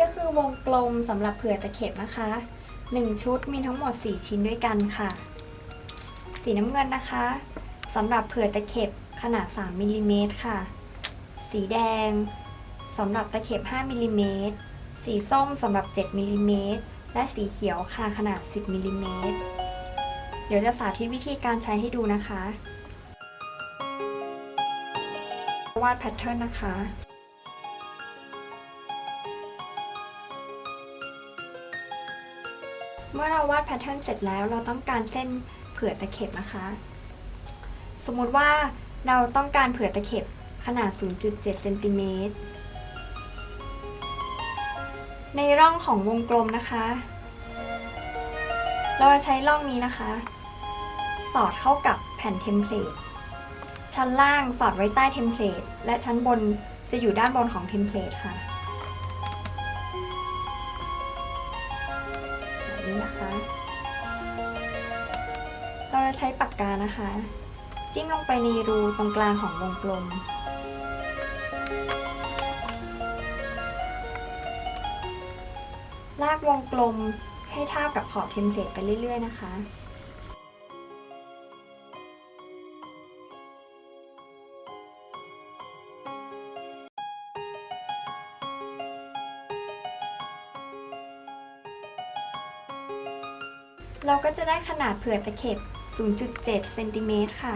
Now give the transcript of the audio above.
ก็คือวงกลมสำหรับเผื่อตะเข็บนะคะ 1 ชุดมีทั้งหมด 4 ชิ้นด้วยกันค่ะ สีน้ำเงินนะคะสำหรับเผื่อตะเข็บขนาด 3มิลลิเมตรค่ะ สีแดงสำหรับตะเข็บ 5มิลลิเมตร สีส้มสำหรับ 7มิลลิเมตร และสีเขียวค่ะขนาด 10มิลลิเมตร เดี๋ยวจะสาธิตวิธีการใช้ให้ดูนะคะ วาดแพทเทิร์นนะคะ เมื่อเราวาดแพทเทิร์นเสร็จแล้วเราต้องการเส้นเผื่อตะเข็บนะคะ สมมุติว่าเราต้องการเผื่อตะเข็บขนาด 0.7เซนติเมตรในร่องของวงกลมนะคะ เราจะใช้ร่องนี้นะคะ สอดเข้ากับแผ่นเทมเพลต ชั้นล่างสอดไว้ใต้เทมเพลต และชั้นบนจะอยู่ด้านบนของเทมเพลตค่ะ นี้นะคะ เราจะใช้ปากกานะคะ จิ้มลงไปในรูตรงกลางของวงกลม ลากวงกลมให้ท่ากับขอบเทมเพลตไปเรื่อย ๆ นะคะ เราก็จะได้ขนาดเผื่อตะเข็บ 0.7 เซนติเมตรค่ะ